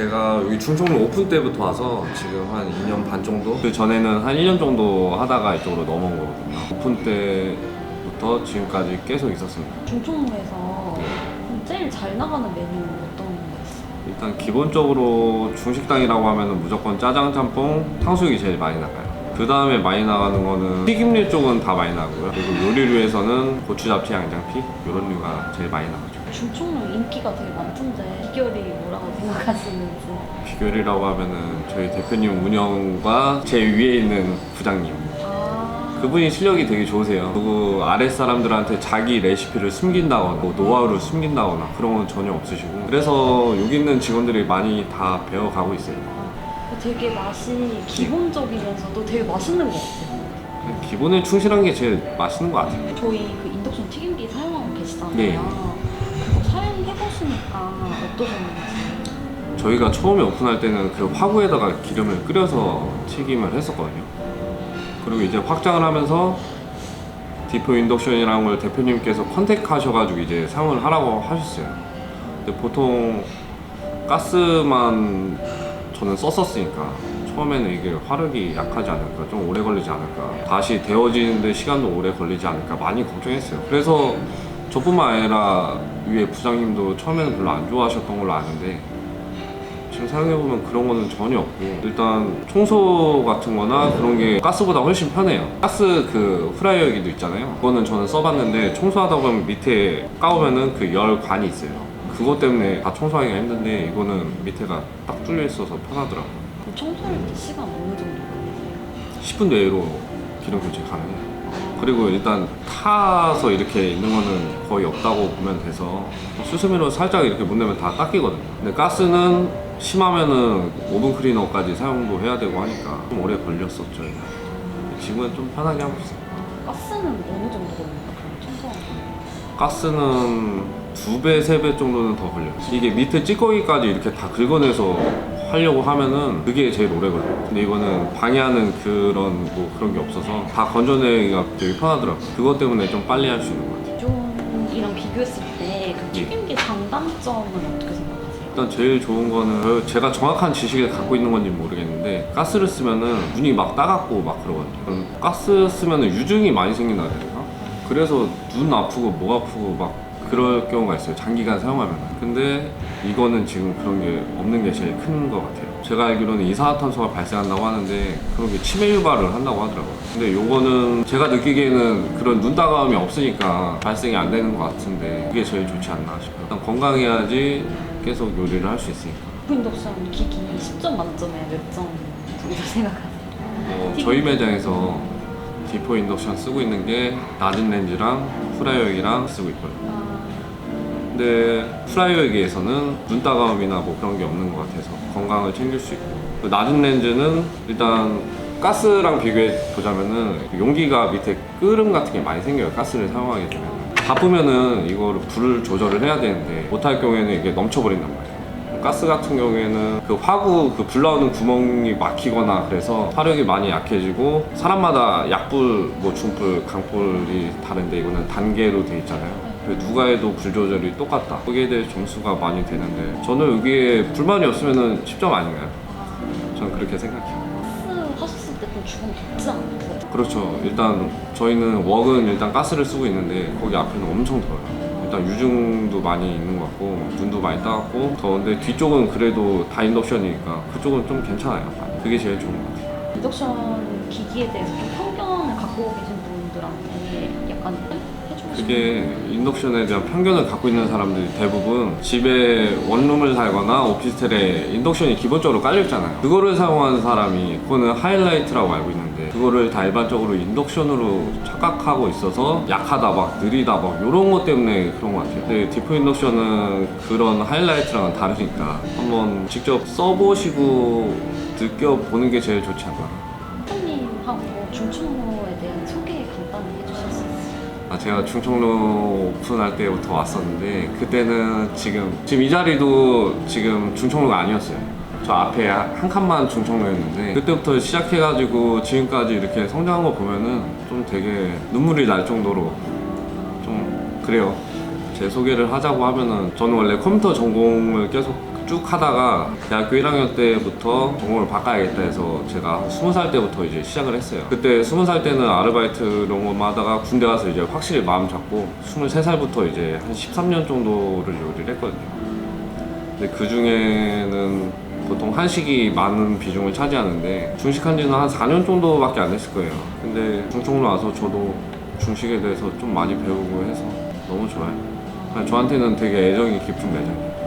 제가 여기 충청로 오픈 때부터 와서 지금 한 2년 반 정도? 그 전에는 한 1년 정도 하다가 이쪽으로 넘어온 거거든요. 오픈 때부터 지금까지 계속 있었습니다. 중총에서 제일 잘 나가는 메뉴는 어떤 게 있어요? 일단 기본적으로 중식당이라고 하면 무조건 짜장, 짬뽕, 탕수육이 제일 많이 나가요. 그 다음에 많이 나가는 거는 튀김류 쪽은 다 많이 나고요. 그리고 요리류에서는 고추 잡채, 양장피 이런 류가 제일 많이 나가죠. 중총로 인기가 되게 많던데 비결이 뭐라고 생각하시는지 비결이라고 하면은 저희 대표님 운영과 제 위에 있는 부장님 아 그분이 실력이 되게 좋으세요. 그리고 아랫 사람들한테 자기 레시피를 숨긴다거나 뭐 노하우를 숨긴다거나 그런 건 전혀 없으시고 그래서 여기 있는 직원들이 많이 다 배워가고 있어요. 되게 맛이 기본적이면서도 되게 맛있는 것 같아요 기본에 충실한 게 제일 맛있는 것 같아요. 저희 그 인덕션 튀김기 사용하고 계시잖아요 네. 그거 사용해보시니까 어떠셨는지 저희가 처음에 오픈할 때는 그 화구에다가 기름을 끓여서 튀김을 했었거든요. 그리고 이제 확장을 하면서 디포 인덕션이라는 걸 대표님께서 컨택하셔가지고 이제 사용을 하라고 하셨어요. 근데 보통 가스만 저는 썼었으니까 처음에는 이게 화력이 약하지 않을까, 좀 오래 걸리지 않을까, 다시 데워지는데 시간도 오래 걸리지 않을까 많이 걱정했어요. 그래서 저뿐만 아니라 위에 부장님도 처음에는 별로 안 좋아하셨던 걸로 아는데 지금 생각해보면 그런 거는 전혀 없고 일단 청소 같은 거나 그런 게 가스보다 훨씬 편해요. 가스 그 후라이어기도 있잖아요. 그거는 저는 써봤는데 청소하다 보면 밑에 까오면은 그 열관이 있어요 그것 때문에 다 청소하기가 힘든데 이거는 밑에가 딱 뚫려 있어서 편하더라고요 그럼 청소할 때 시간 어느 정도 걸리세요? 10분 내로 기름 교체 가능해요 그리고 일단 타서 이렇게 있는 거는 거의 없다고 보면 돼서 수세미로 살짝 이렇게 문대면 다 닦이거든요. 근데 가스는 심하면은 오븐 클리너까지 사용도 해야 되고 하니까 좀 오래 걸렸었죠 지금은 좀 편하게 하고 있어요. 가스는 어느 정도 걸려요? 가스는 두 배, 세 배 정도는 더 걸려요. 이게 밑에 찌꺼기까지 이렇게 다 긁어내서 하려고 하면은 그게 제일 오래 걸려요. 근데 이거는 방해하는 그런 뭐 그런 게 없어서 다 건져내기가 되게 편하더라고요. 그것 때문에 좀 빨리 할 수 있는 것 같아요. 기존이랑 비교했을 때 그 튀김기 장단점은 어떻게 생각하세요? 일단 제일 좋은 거는 저- 제가 정확한 지식을 갖고 있는 건지 모르겠는데 가스를 쓰면은 눈이 막 따갑고 막 그러거든요. 그럼 가스 쓰면은 유증이 많이 생긴다 되나? 그래서 눈 아프고 목 아프고 막 그럴 경우가 있어요. 장기간 사용하면. 근데 이거는 지금 그런 게 없는 게 제일 큰 것 같아요. 제가 알기로는 이산화탄소가 발생한다고 하는데 그런 게 치매 유발을 한다고 하더라고요. 근데 요거는 제가 느끼기에는 그런 눈 따가움이 없으니까 발생이 안 되는 것 같은데 그게 제일 좋지 않나 싶어요. 일단 건강해야지 계속 요리를 할 수 있으니까. 인덕션 기기 10점 만점에 몇 점 정도 생각하세요? 어, 저희 매장에서 디포 인덕션 쓰고 있는 게 낮은 렌즈랑 프라이어기랑 쓰고 있고요. 아, 근데 프라이어기에서는 눈 따가움이나 뭐 그런 게 없는 것 같아서 건강을 챙길 수 있고. 그 낮은 렌즈는 일단 가스랑 비교해 보자면은 용기가 밑에 끓음 같은 게 많이 생겨요 가스를 사용하게 되면 바쁘면은 이거를 불을 조절을 해야 되는데 못할 경우에는 이게 넘쳐버린단 말이에요 가스 같은 경우에는 그 화구 그 불 나오는 구멍이 막히거나 그래서 화력이 많이 약해지고 사람마다 약불, 뭐 중불, 강불이 다른데 이거는 단계로 돼 있잖아요. 그래서 누가 해도 불 조절이 똑같다. 거기에 대해 점수가 많이 되는데 저는 여기에 불만이 없으면 10점 아닌가요? 저는 그렇게 생각해요. 가스 하셨을 때좀 주방 덥지 않으세요? 그렇죠. 일단 저희는 웍은 일단 가스를 쓰고 있는데 거기 앞에는 엄청 더워요. 일단 유증도 많이 있는 것 같고 눈도 많이 따갑고 더운데 뒤쪽은 그래도 다 인덕션이니까 그쪽은 좀 괜찮아요. 그게 제일 좋은 것 같아요. 인덕션 기기에 대해서 좀 그게 인덕션에 대한 편견을 갖고 있는 사람들이 대부분 집에 원룸을 살거나 오피스텔에 인덕션이 기본적으로 깔려 있잖아요. 그거를 사용하는 사람이 그거는 하이라이트라고 알고 있는데 그거를 다 일반적으로 인덕션으로 착각하고 있어서 약하다 막 느리다 막 이런 것 때문에 그런 것 같아요. 근데 디포 인덕션은 그런 하이라이트랑은 다르니까 한번 직접 써보시고 느껴보는 게 제일 좋지 않나. 대표님하고 중충로에 대한 소개 간단히 해주실 수 있어요? 아, 제가 충청로 오픈할 때부터 왔었는데 그때는 지금 지금 이 자리도 지금 중청로가 아니었어요. 저 앞에 한 칸만 중청로였는데 그때부터 시작해가지고 지금까지 이렇게 성장한 거 보면은 좀 되게 눈물이 날 정도로 좀 그래요. 제 소개를 하자고 하면은 저는 원래 컴퓨터 전공을 계속 쭉 하다가 대학교 1학년 때부터 전공을 바꿔야겠다 해서 제가 20살 때부터 이제 시작을 했어요. 그때 20살 때는 아르바이트 이런 것만 하다가 군대 가서 이제 확실히 마음 잡고 23살부터 이제 한 13년 정도를 요리를 했거든요. 근데 그 중에는 보통 한식이 많은 비중을 차지하는데 중식한 지는 한 4년 정도밖에 안 됐을 거예요. 근데 중총로 와서 저도 중식에 대해서 좀 많이 배우고 해서 너무 좋아요. 저한테는 되게 애정이 깊은 매장이에요.